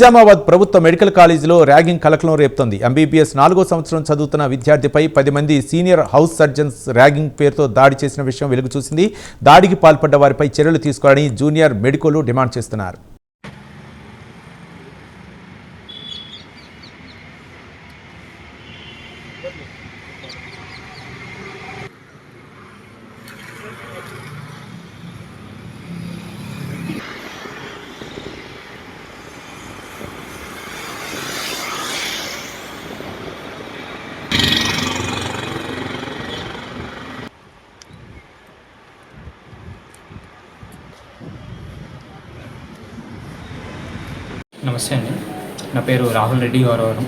నిజామాబాద్ ప్రభుత్వ మెడికల్ కాలేజీలో ర్యాగింగ్ కలకలం రేపుతోంది. ఎంబీబీఎస్ నాలుగో సంవత్సరం చదువుతున్న విద్యార్థిపై పది మంది సీనియర్ హౌస్ సర్జన్స్ ర్యాగింగ్ పేరుతో దాడి చేసిన విషయం వెలుగు చూసింది దాడికి పాల్పడ్డ వారిపై చర్యలు తీసుకోవాలని జూనియర్ మెడికోలు డిమాండ్ చేస్తున్నారు. నమస్తే అండి. నా పేరు రాహుల్ రెడ్డి గౌరవరం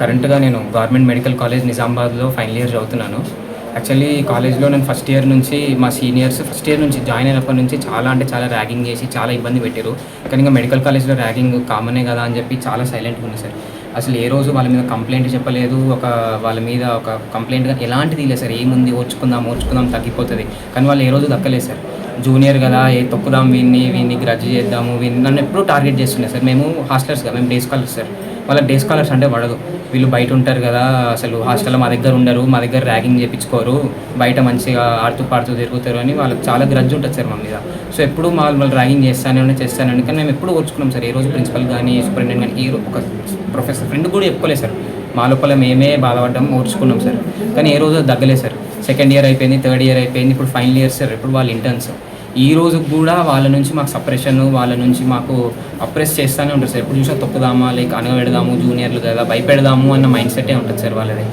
కరెంట్గా నేను గవర్నమెంట్ మెడికల్ కాలేజ్ నిజామాబాద్లో ఫైనల్ ఇయర్ చదువుతున్నాను. యాక్చువల్లీ కాలేజ్లో నేను ఫస్ట్ ఇయర్ నుంచి మా సీనియర్స్ ఫస్ట్ ఇయర్ నుంచి జాయిన్ అయినప్పటి నుంచి చాలా అంటే చాలా ర్యాగింగ్ చేసి చాలా ఇబ్బంది పెట్టారు. కానీ ఇంకా మెడికల్ కాలేజ్లో ర్యాగింగ్ కామనే కదా అని చెప్పి చాలా సైలెంట్గా ఉంది సార్. అసలు ఏ రోజు వాళ్ళ మీద కంప్లైంట్ చెప్పలేదు. ఒక వాళ్ళ మీద ఒక కంప్లైంట్ ఎలాంటిది లేదు సార్. ఏముంది? ఓర్చుకుందాం ఓర్చుకుందాం తగ్గిపోతుంది. కానీ వాళ్ళు ఏ రోజు దక్కలేదు సార్. జూనియర్ కదా ఏ తొక్కుదాం వీన్ని వీన్ని గ్రడ్జ్ చేద్దాము వీన్ని నన్ను ఎప్పుడూ టార్గెట్ చేస్తుండే సార్. మేము హాస్టలర్స్గా మేము డే స్కాలర్స్ సార్. వాళ్ళ డే స్కాలర్స్ అంటే పడదు వీళ్ళు బయట ఉంటారు కదా అసలు హాస్టల్లో మా దగ్గర ఉండరు మా దగ్గర ర్యాగింగ్ చేయించుకోరు బయట మంచిగా ఆడుతూ పాడుతూ తిరుగుతారు అని వాళ్ళకి చాలా గ్రడ్జ్ ఉంటుంది సార్ మా మీద. సో ఎప్పుడు మా వాళ్ళు ర్యాగింగ్ చేస్తానని చేస్తానని కానీ మేము ఎప్పుడు ఓర్చుకున్నాం సార్. ఏ రోజు ప్రిన్సిపల్ కానీ సూపరింటెండెంట్ కానీ ఈ ఒక ప్రొఫెసర్ ఫ్రెండ్ కూడా చెప్పుకోలేదు సార్. మా లోపల మేమే బాధపడ్డాం ఓర్చుకున్నాం సార్. కానీ ఏ రోజు దగ్గలేదు సార్. సెకండ్ ఇయర్ అయిపోయింది థర్డ్ ఇయర్ అయిపోయింది ఇప్పుడు ఫైనల్ ఇయర్ సార్. ఇప్పుడు వాళ్ళు ఇంటర్న్స్ ఈ రోజు కూడా వాళ్ళ నుంచి మాకు సపరేషన్ వాళ్ళ నుంచి మాకు అప్రెస్ చేస్తూనే ఉంటుంది సార్. ఎప్పుడు చూసినా తొక్కుదామా లైక్ అనగబెడదాము జూనియర్లు కదా భయపెడదాము అన్న మైండ్ సెటే ఉంటుంది సార్ వాళ్ళది.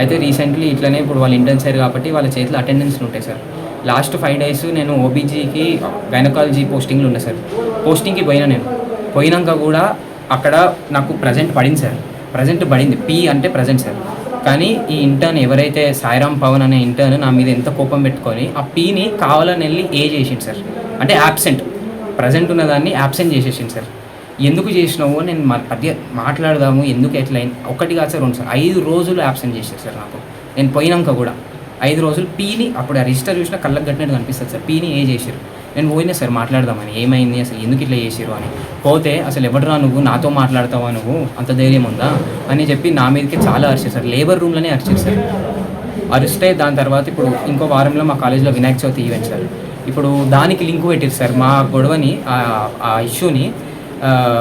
అయితే రీసెంట్లీ ఇట్లనే ఇప్పుడు వాళ్ళు ఇంటర్న్స్ అయ్యారు కాబట్టి వాళ్ళ చేతిలో అటెండెన్స్లు ఉంటాయి సార్. లాస్ట్ ఫైవ్ డేస్ నేను ఓబీజీకి గైనకాలజీ పోస్టింగ్లు ఉన్నాయి సార్. పోస్టింగ్కి పోయినా నేను. పోయినాక కూడా అక్కడ నాకు ప్రజెంట్ పడింది సార్. ప్రజెంట్ పడింది. పీ అంటే ప్రజెంట్ సార్ కానీ ఈ ఇంటర్న్ ఎవరైతే సాయిరామ్ పవన్ అనే ఇంటర్న్ నా మీద ఎంత కోపం పెట్టుకొని ఆ పీని కావాలని వెళ్ళి ఏ చేసిండు సార్ అంటే యాబ్సెంట్ ప్రజెంట్ ఉన్నదాన్ని యాబ్సెంట్ చేసేసిండు సార్ ఎందుకు చేసినావు? నేను మధ్య మాట్లాడదాము. ఎందుకు ఎట్లా అయింది? ఒకటి కాదు సార్ రెండు సార్ ఐదు రోజులు యాబ్సెంట్ చేశారు సార్ నాకు. నేను పోయినాక కూడా. ఐదు రోజులు పీని అప్పుడు ఆ రిజిస్టర్ చూసినా కళ్ళకు కట్టినట్టు కనిపిస్తుంది సార్ పీని ఏ చేశారు నేను పోయినా సార్ మాట్లాడదామని ఏమైంది అసలు ఎందుకు ఇట్లా చేసిరు అని. పోతే అసలు ఎవడరా నువ్వు నాతో మాట్లాడతావా నువ్వు? అంత ధైర్యం ఉందా? అని చెప్పి నా మీదకి చాలా అరిచారు సార్. లేబర్ రూమ్లోనే అరిచారు సార్. అరిస్తే దాని తర్వాత ఇప్పుడు ఇంకో వారంలో మా కాలేజ్లో వినాయక చవితి ఈవెంట్ సార్. ఇప్పుడు దానికి లింక్ పెట్టారు సార్. మా గొడవని ఆ- ఇష్యూని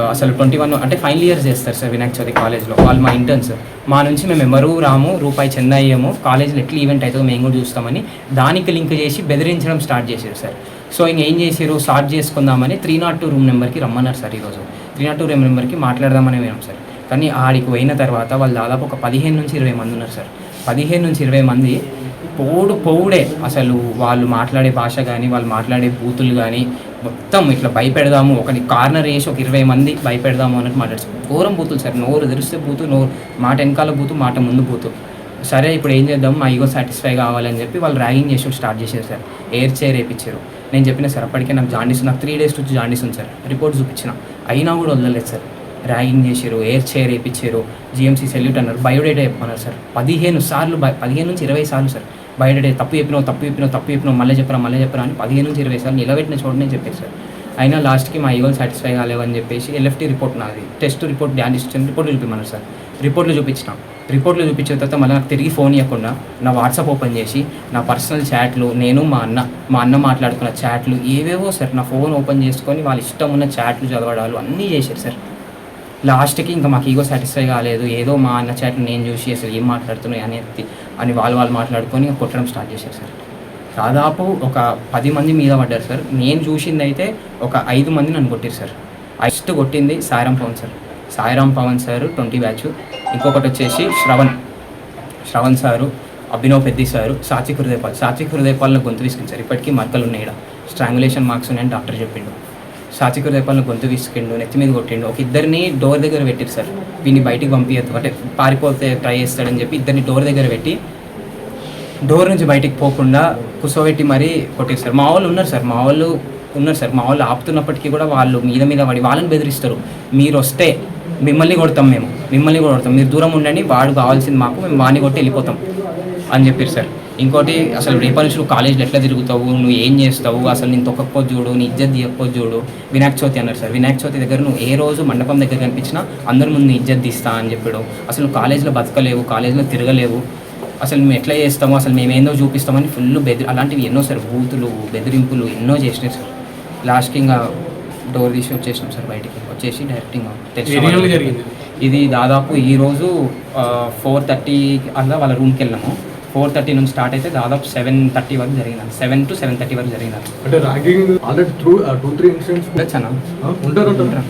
అసలు ట్వంటీ వన్ అంటే ఫైనల్ ఇయర్స్ చేస్తారు సార్ వినాయక చవితి కాలేజ్లో. వాళ్ళు మా ఇంటర్న్స్ మా నుంచి మేము ఎవరు రాము రూపాయి చెందాయేమో కాలేజ్లో ఎట్లా ఈవెంట్ అవుతుందో మేము కూడా చూస్తామని దానికి లింక్ చేసి బెదిరించడం స్టార్ట్ చేశారు సార్. సో ఇంక ఏం చేసారు స్టార్ట్ చేసుకుందామని త్రీ నాట్ టూ రూమ్ నెంబర్కి రమ్మన్నారు సార్ ఈరోజు. త్రీ నాట్ టూ రూమ్ నెంబర్కి మాట్లాడదామని విన్నాం సార్. కానీ ఆడికి పోయిన తర్వాత వాళ్ళు దాదాపు ఒక పదిహేను నుంచి ఇరవై మంది ఉన్నారు సార్. పదిహేను నుంచి ఇరవై మంది పోడు పోవుడే అసలు వాళ్ళు మాట్లాడే భాష కానీ వాళ్ళు మాట్లాడే బూతులు కానీ మొత్తం ఇట్లా భయపెడదాము ఒకని కార్నర్ వేసి ఒక ఇరవై మంది భయపెడదాము అన్నట్టు మాట్లాడుతారు ఘోరం బూతులు సార్. నోరు తెరిస్తే బూతు నోరు మాట వెనకాల బూతు మాట ముందు బూతు. సరే ఇప్పుడు ఏం చేద్దాం? మా ఈగో సాటిస్ఫై కావాలని చెప్పి వాళ్ళు ర్యాగింగ్ చేసి స్టార్ట్ చేశారు సార్. ఎయిర్ చైర్ వేయించారు నేను చెప్పిన సార్ అప్పటికే నాకు జాండీస్ నాకు త్రీ డేస్ నుంచి జాండీస్ ఉంది సార్. రిపోర్ట్ చూపించిన. అయినా కూడా వదలలేదు సార్. ర్యాగింగ్ చేశారు ఎయిర్ చైర్ వేయించారు జిఎంసీ సెల్యూట్ అన్నారు. బయోడేటా చెప్పమన్నారు సార్. పదిహేను సార్లు పదిహేను నుంచి ఇరవై సార్లు సార్. బయోడేటా తప్పు చెప్పినావు తప్పు చెప్పినావు తప్పు చెప్పినావు మళ్ళీ చెప్పరా మళ్ళీ చెప్పరా అని పదిహేను నుంచి ఇరవై సార్లు నిలబెట్టిన చోటనే చెప్పారు సార్. అయినా లాస్ట్కి మా ఈగోలు సాటిస్ఫై కాలేవని చెప్పేసి ఎల్ఎఫ్టీ రిపోర్ట్ నాది. టెస్ట్ రిపోర్ట్ డ్యాన్ ఇచ్చిన రిపోర్ట్లు చూపిమన్నారు సార్. రిపోర్ట్లు చూపించినాం. రిపోర్ట్లు చూపించిన తర్వాత మళ్ళీ నాకు తిరిగి ఫోన్ ఇవ్వకుండా నా వాట్సాప్ ఓపెన్ చేసి నా పర్సనల్ చాట్లు నేను మా అన్న మా అన్న మాట్లాడుకున్న చాట్లు ఏవేవో సార్ నా ఫోన్ ఓపెన్ చేసుకొని వాళ్ళ ఇష్టం ఉన్న చాట్లు చదవడాలు అన్నీ చేశారు సార్. లాస్ట్కి ఇంకా మాకు ఈగో సాటిస్ఫై కాలేదు ఏదో మా అన్న చాట్లు నేను చూసి అసలు ఏం మాట్లాడుతున్నాయి అనేది అని వాళ్ళు వాళ్ళు మాట్లాడుకొని కొట్టడం స్టార్ట్ చేశారు సార్. దాదాపు ఒక పది మంది మీద పడ్డారు సార్. నేను చూసింది అయితే ఒక ఐదు మంది నన్ను కొట్టారు సార్. ఫస్ట్ కొట్టింది Sairam Pavan sir. Sairam Pavan sir twenty batch. ఇంకొకటి వచ్చేసి శ్రవణ్ శ్రవణ్ సారు అభినవ్ పెద్ది సారు సాత్విక్ హృదయపాల్. సాత్విక్ హృదయపాలను గొంతు విసికింది సార్ ఇప్పటికీ మరకలు ఉన్నాయి ఈడ. స్ట్రాంగులేషన్ మార్క్స్ ఉన్నాయని డాక్టర్ చెప్పిండు. సాత్విక్ హృదయపాలను గొంతు విసికిండు నెత్తి మీద కొట్టిండు. ఒక ఇద్దరిని డోర్ దగ్గర పెట్టారు సార్. వీడిని బయటికి పంపించద్దు అంటే పారిపోతే ట్రై చేస్తాడని చెప్పి ఇద్దరిని డోర్ దగ్గర పెట్టి డోర్ నుంచి బయటికి పోకుండా కూర్చోబెట్టి మరీ కొట్టేస్తారు మా వాళ్ళు ఉన్నారు సార్. మా వాళ్ళు ఉన్నారు సార్. మా వాళ్ళు ఆపుతున్నప్పటికీ కూడా వాళ్ళు మీద మీద పడి వాళ్ళని బెదిరిస్తారు. మీరు వస్తే మిమ్మల్ని కొడతాం మేము. మిమ్మల్ని కూడా కొడతాం. మీరు దూరం ఉండండి. వాడు కావాల్సింది మాకు. మేము వాడిని కొట్టి వెళ్ళిపోతాం అని చెప్పారు సార్. ఇంకోటి అసలు రేపటి నుంచి నువ్వు కాలేజ్లో ఎట్లా తిరుగుతావు? నువ్వు ఏం చేస్తావు? అసలు నేను తొక్కకపోతే చూడు నీ ఇజ్జత్ తీయకపోతే చూడు. వినాయక చవితి అన్నారు సార్. వినాయక చవితి దగ్గర నువ్వు ఏ రోజు మండపం దగ్గర కనిపించినా అందరి ముందు ఇజ్జత్ తీస్తా అని చెప్పాడు. అసలు నువ్వు కాలేజ్లో బతకలేవు కాలేజ్లో తిరగలేవు. అసలు మేము ఎట్లా చేస్తాము? అసలు మేము ఏందో చూపిస్తామని ఫుల్ బెదిరి అలాంటివి ఎన్నో సార్ బూతులు బెదిరింపులు ఎన్నో చేసినాయి సార్. లాస్ట్కి ఇంకా డోర్ తీసి వచ్చేసినాం సార్ బయటికి. వచ్చేసి డైరెక్ట్ ఇంకా తెలిసిన ఎన్ని గంటలకు వాళ్ళకి- జరిగింది? ఇది దాదాపు ఈరోజు ఫోర్ థర్టీ అలా వాళ్ళ రూమ్కి వెళ్ళాము. ఫోర్ థర్టీ నుంచి స్టార్ట్ అయితే దాదాపు సెవెన్ థర్టీ వరకు జరిగింది సెవెన్ టు సెవెన్ థర్టీ వరకు జరిగింది అంటే ragging already through two three incidents ఉండొచ్చు అన్న. ఉంటారు. ఉంటారు.